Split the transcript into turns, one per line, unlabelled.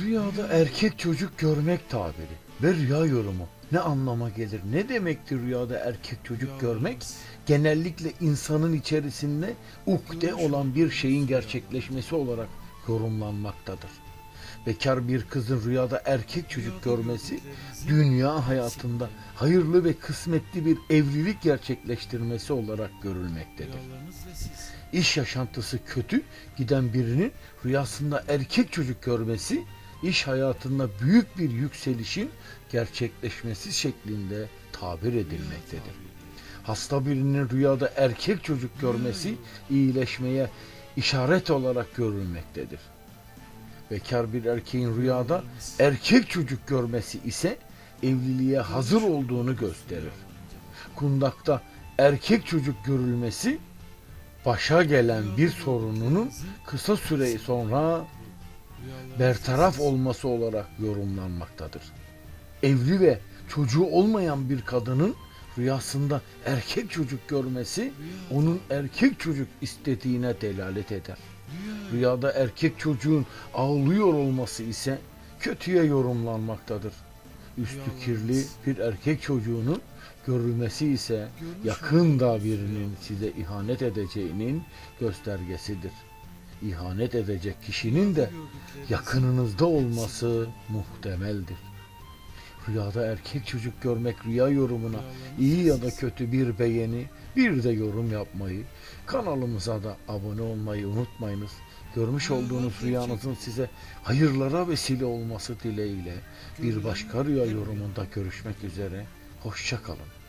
Rüyada erkek çocuk görmek tabiri ve rüya yorumu ne anlama gelir? Ne demektir rüyada erkek çocuk görmek? Genellikle insanın içerisinde ukde olan bir şeyin gerçekleşmesi olarak yorumlanmaktadır. Bekar bir kızın rüyada erkek çocuk görmesi dünya hayatında hayırlı ve kısmetli bir evlilik gerçekleştirmesi olarak görülmektedir. İş yaşantısı kötü giden birinin rüyasında erkek çocuk görmesi iş hayatında büyük bir yükselişin gerçekleşmesi şeklinde tabir edilmektedir. Hasta birinin rüyada erkek çocuk görmesi iyileşmeye işaret olarak görülmektedir. Bekar bir erkeğin rüyada erkek çocuk görmesi ise evliliğe hazır olduğunu gösterir. Kundakta erkek çocuk görülmesi başa gelen bir sorununun kısa süre sonra bertaraf olması olarak yorumlanmaktadır. Evli ve çocuğu olmayan bir kadının rüyasında erkek çocuk görmesi onun erkek çocuk istediğine delalet eder. Rüyada erkek çocuğun ağlıyor olması ise kötüye yorumlanmaktadır. Üstü kirli bir erkek çocuğunun görülmesi ise yakında birinin size ihanet edeceğinin göstergesidir. İhanet edecek kişinin de yakınınızda olması muhtemeldir. Rüyada erkek çocuk görmek rüya yorumuna iyi ya da kötü bir beğeni, bir de yorum yapmayı, kanalımıza da abone olmayı unutmayınız. Görmüş olduğunuz rüyanızın size hayırlara vesile olması dileğiyle bir başka rüya yorumunda görüşmek üzere. Hoşçakalın.